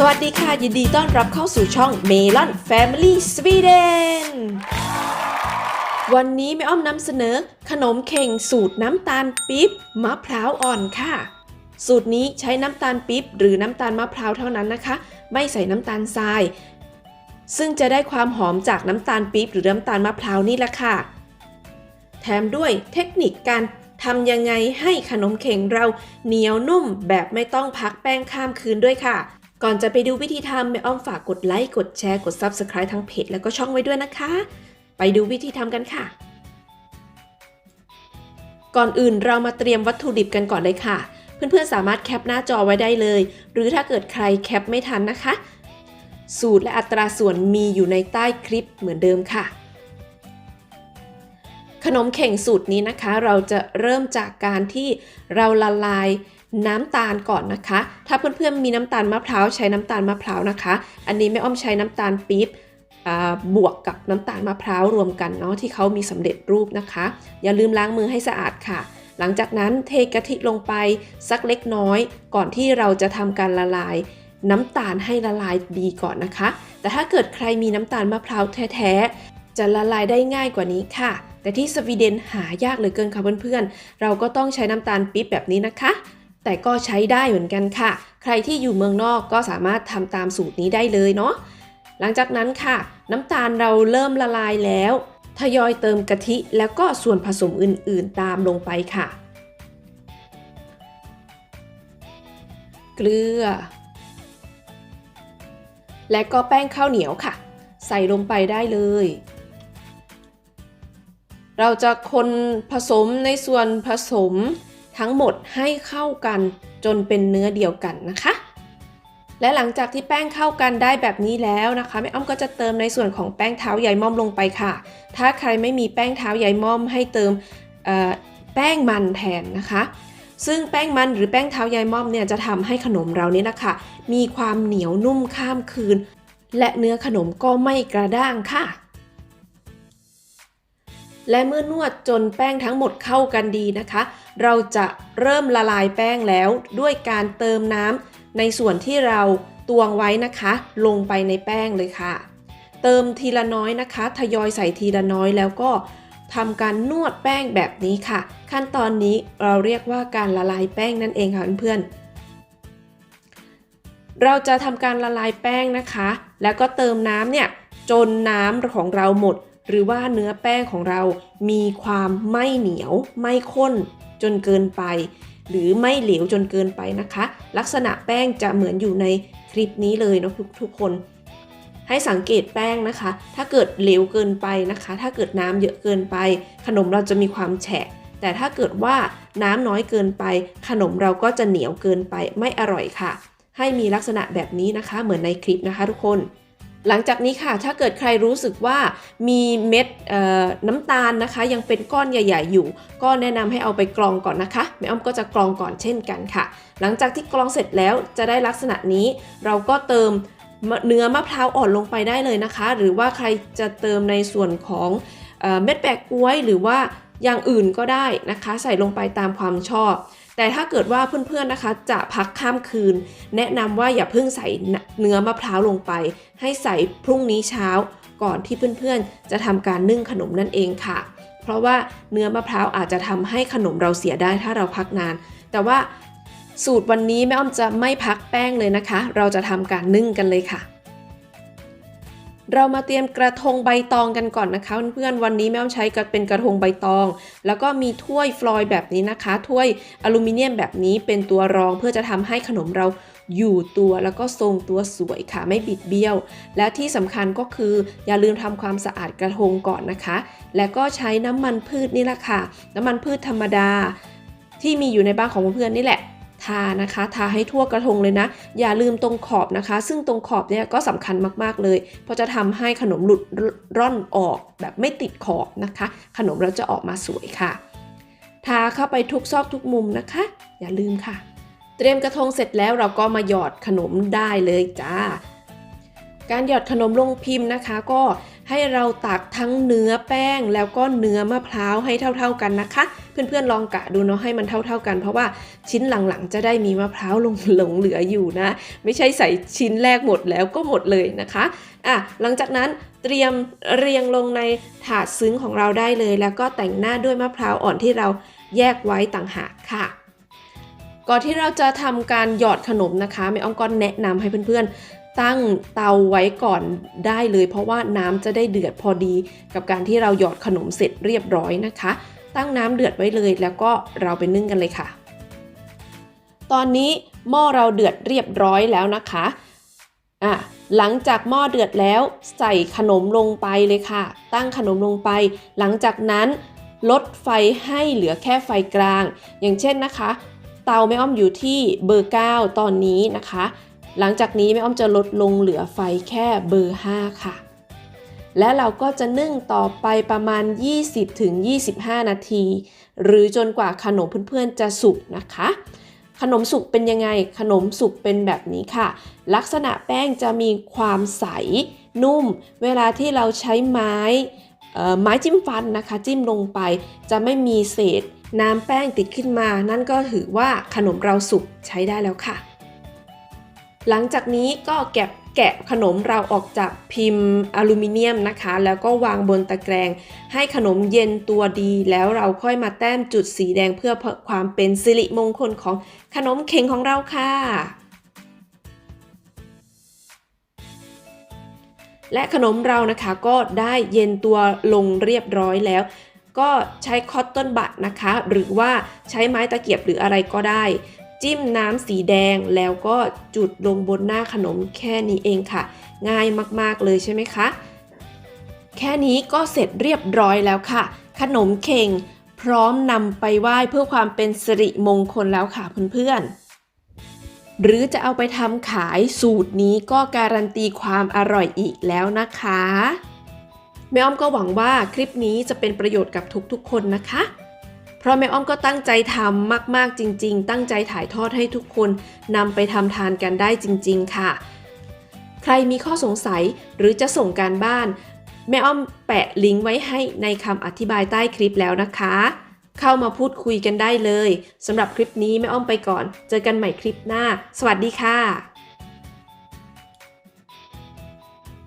สวัสดีค่ะ ยินดีต้อนรับเข้าสู่ช่อง Melon Family Sweden วันนี้แม่อ้อมนำเสนอ ขนมเข่งสูตรน้ำตาลปี๊บมะพร้าวอ่อนค่ะ สูตรนี้ใช้น้ำตาลปี๊บหรือน้ำตาลมะพร้าวเท่านั้นนะคะ ไม่ใส่น้ำตาลทราย ซึ่งจะได้ความหอมจากน้ำตาลปี๊บหรือน้ำตาลมะพร้าวนี่แหละค่ะ แถมด้วยเทคนิคการทำยังไงให้ขนมเข่งเราเหนียวนุ่มแบบไม่ต้องพักแป้งข้ามคืนด้วยค่ะ ก่อนจะไปดูวิธีทำแม่อ้อมฝากกดไลค์ กดแชร์ กด Subscribe ทั้งเพจแล้วก็ช่องไว้ด้วยนะคะ ไปดูวิธีทำกันค่ะ ก่อนอื่นเรามาเตรียมวัตถุดิบกันก่อนเลยค่ะ เพื่อนๆสามารถแคปหน้าจอไว้ได้เลย หรือถ้าเกิดใครแคปไม่ทันนะคะ สูตรและอัตราส่วนมีอยู่ในใต้คลิปเหมือนเดิมค่ะ ขนมเข่งสูตรนี้นะคะ เราจะเริ่มจากการที่เราละลาย น้ำตาลก่อนนะคะ ถ้าเพื่อนๆมีน้ำตาลมะพร้าวใช้น้ำตาลมะพร้าวนะคะ อันนี้แม่อ้อมใช้น้ำตาลปี๊บบวกกับน้ำตาลมะพร้าวรวมกันเนาะที่เขามีสำเร็จรูปนะคะ อย่าลืมล้างมือให้สะอาดค่ะ หลังจากนั้นเทกะทิลงไปสักเล็กน้อย ก่อนที่เราจะทำการละลาย น้ำตาลให้ละลายดีก่อนนะคะ แต่ถ้าเกิดใครมีน้ำตาลมะพร้าวแท้ๆจะละลายได้ง่ายกว่านี้ค่ะ แต่ที่สวีเดนหายากเหลือเกินค่ะเพื่อนๆเราก็ต้องใช้น้ำตาลปี๊บแบบนี้นะคะ แต่ก็ใช้ได้เหมือนกันค่ะ ใครที่อยู่เมืองนอกก็สามารถทำตามสูตรนี้ได้เลยเนาะ หลังจากนั้นค่ะ น้ำตาลเราเริ่มละลายแล้ว ทยอยเติมกะทิแล้วก็ส่วนผสมอื่น ๆ ตามลงไปค่ะ เกลือ และก็แป้งข้าวเหนียวค่ะ ใส่ลงไปได้เลยเราจะคนผสมในส่วนผสม ทั้งหมดให้เข้ากันจนเป็นเนื้อเดียวกันนะคะ และหลังจากที่แป้งเข้ากันได้แบบนี้แล้วนะคะแม่อ้อมก็จะเติมในส่วนของแป้งเท้าใยม่อมลงไปค่ะ ถ้าใครไม่มีแป้งเท้าใยม่อมให้เติมแป้งมันแทนนะคะ ซึ่งแป้งมันหรือแป้งเท้าใยม่อมเนี่ยจะทำให้ขนมเรานี่นะคะมีความเหนียวนุ่มข้ามคืน และเนื้อขนมก็ไม่กระด้างค่ะ และเมื่อนวดจนแป้งทั้งหมดเข้ากันดีนะคะ เราจะเริ่มละลายแป้งแล้วด้วยการเติมน้ำในส่วนที่เราตวงไว้นะคะ ลงไปในแป้งเลยค่ะ เติมทีละน้อยนะคะ ทยอยใส่ทีละน้อยแล้วก็ทำการนวดแป้งแบบนี้ค่ะ ขั้นตอนนี้เราเรียกว่าการละลายแป้งนั่นเองค่ะเพื่อนๆเราจะทำการละลายแป้งนะคะ แล้วก็เติมน้ำเนี่ยจนน้ำของเราหมด หรือว่าเนื้อแป้งของเรามีความไม่เหนียว ไม่ข้นจนเกินไป หรือไม่เหลวจนเกินไปนะคะ ลักษณะแป้งจะเหมือนอยู่ในคลิปนี้เลยเนาะทุกทุกคน ให้สังเกตแป้งนะคะ ถ้าเกิดเหลวเกินไปนะคะ ถ้าเกิดน้ำเยอะเกินไป ขนมเราจะมีความแฉะ แต่ถ้าเกิดว่าน้ำน้อยเกินไป ขนมเราก็จะเหนียวเกินไปไม่อร่อยค่ะ ให้มีลักษณะแบบนี้นะคะ เหมือนในคลิปนะคะ ทุกคน หลังจากนี้ค่ะ ถ้าเกิดใครรู้สึกว่ามีเม็ดน้ำตาลนะคะ ยังเป็นก้อนใหญ่ ๆ อยู่ ก็แนะนำให้เอาไปกรองก่อนนะคะแม่อ้อมก็จะกรองก่อนเช่นกันค่ะ หลังจากที่กรองเสร็จแล้วจะได้ลักษณะนี้ เราก็เติมเนื้อมะพร้าวอ่อนลงไปได้เลยนะคะ หรือว่าใครจะเติมในส่วนของเออเม็ดแปะกล้วยหรือว่าอย่างอื่นก็ได้นะคะ ใส่ลงไปตามความชอบ แต่ถ้าเกิดว่าเพื่อนๆนะคะ จะพักข้ามคืน แนะนำว่าอย่าเพิ่งใส่เนื้อมะพร้าวลงไป ให้ใส่พรุ่งนี้เช้า ก่อนที่เพื่อนๆ จะทำการนึ่งขนมนั่นเองค่ะ เพราะว่าเนื้อมะพร้าวอาจจะทำให้ขนมเราเสียได้ถ้าเราพักนาน แต่ว่าสูตรวันนี้แม่อ้อมจะไม่พักแป้งเลยนะคะ เราจะทำการนึ่งกันเลยค่ะ เรามาเตรียมกระทงใบตองกันก่อนนะคะเพื่อนๆวันนี้แม่อ้อมใช้เป็นกระทงใบตอง แล้วก็มีถ้วยฟลอยด์แบบนี้นะคะ ถ้วยอลูมิเนียมแบบนี้เป็นตัวรองเพื่อจะทำให้ขนมเราอยู่ตัวแล้วก็ทรงตัวสวยค่ะไม่บิดเบี้ยว และที่สำคัญก็คืออย่าลืมทำความสะอาดกระทงก่อนนะคะ และก็ใช้น้ำมันพืชนี่แหละค่ะ น้ำมันพืชธรรมดา ที่มีอยู่ในบ้านของเพื่อนๆนี่แหละ ทานะคะ ทาให้ทั่วกระทงเลยนะ อย่าลืมตรงขอบนะคะ ซึ่งตรงขอบเนี่ยก็สำคัญมากๆเลย เพราะจะทำให้ขนมหลุดร่อนออกแบบไม่ติดขอบนะคะ ขนมเราจะออกมาสวยค่ะ ทาเข้าไปทุกซอกทุกมุมนะคะ อย่าลืมค่ะ เตรียมกระทงเสร็จแล้วเราก็มาหยอดขนมได้เลยจ้าการหยอดขนมลงพิมพ์นะคะ ก็ให้เราตักทั้งเนื้อแป้งแล้วก็เนื้อมะพร้าวให้เท่า ๆกันนะคะ เพื่อนๆลองกะดูเนาะให้มันเท่า ๆกัน เพราะว่าชิ้นหลังๆ จะได้มีมะพร้าวลงหลงเหลืออยู่นะ ไม่ใช่ใส่ชิ้นแรกหมดแล้วก็หมดเลยนะคะอะหลังจากนั้นเตรียมเรียงลงในถาดซึ้งของเราได้เลย แล้วก็แต่งหน้าด้วยมะพร้าวอ่อนที่เราแยกไว้ต่างหากค่ะก่อนที่เราจะทำการหยอดขนมนะคะแม่อ้อมก็แนะนำให้เพื่อนๆ ตั้งเตาไว้ก่อนได้เลย เพราะว่าน้ำจะได้เดือดพอดีกับการที่เราหยอดขนมเสร็จเรียบร้อยนะคะ ตั้งน้ำเดือดไว้เลย แล้วก็เราไปนึ่งกันเลยค่ะ ตอนนี้หม้อเราเดือดเรียบร้อยแล้วนะคะอะหลังจากหม้อเดือดแล้วใส่ขนมลงไปเลยค่ะ ตั้งขนมลงไป หลังจากนั้นลดไฟให้เหลือแค่ไฟกลาง อย่างเช่นนะคะ เตาแม่อ้อมอยู่ที่เบอร์ 9 ตอนนี้นะคะ หลังจากนี้แม่อ้อมจะลดลงเหลือไฟแค่เบอร์ 5 ค่ะ และเราก็จะนึ่งต่อไปประมาณ 20-25 นาที หรือจนกว่าขนมเพื่อนๆจะสุกนะคะ ขนมสุกเป็นยังไง ขนมสุกเป็นแบบนี้ค่ะ ลักษณะแป้งจะมีความใสนุ่ม เวลาที่เราใช้ไม้ไม้จิ้มฟันนะคะ จิ้มลงไปจะไม่มีเศษน้ำแป้งติดขึ้นมา นั่นก็ถือว่าขนมเราสุกใช้ได้แล้วค่ะ หลังจากนี้ก็แกะ แกะขนมเราออกจากพิมพ์อลูมิเนียมนะคะ แล้วก็วางบนตะแกรงให้ขนมเย็นตัวดี แล้วเราค่อยมาแต้มจุดสีแดงเพื่อความเป็นสิริมงคลของขนมเข่งของเราค่ะและขนมเรานะคะก็ได้เย็นตัวลงเรียบร้อยแล้ว ก็ใช้คอตตอนบัตนะคะ หรือว่าใช้ไม้ตะเกียบหรืออะไรก็ได้ จิ้มน้ำสีแดงแล้วก็จุดลงบนหน้าขนมแค่นี้เองค่ะ ง่ายมากๆเลยใช่ไหมคะ แค่นี้ก็เสร็จเรียบร้อยแล้วค่ะ ขนมเข่ง พร้อมนำไปไหว้เพื่อความเป็นสิริมงคลแล้วค่ะเพื่อนๆ หรือจะเอาไปทำขายสูตรนี้ก็การันตีความอร่อยอีกแล้วนะคะแม่อ้อมก็หวังว่าคลิปนี้จะเป็นประโยชน์กับทุกๆคนนะคะ ราะแม่อ้อมก็ตั้งใจทำมาก ๆ จริง ๆ ตั้งใจถ่ายทอดให้ทุกคนนำไปทำทานกันได้จริง ๆ ค่ะ ใครมีข้อสงสัยหรือจะส่งการบ้าน แม่อ้อมแปะลิงก์ไว้ให้ในคำอธิบายใต้คลิปแล้วนะคะ เข้ามาพูดคุยกันได้เลยสำหรับคลิปนี้แม่อ้อมไปก่อน เจอกันใหม่คลิปหน้า สวัสดีค่ะ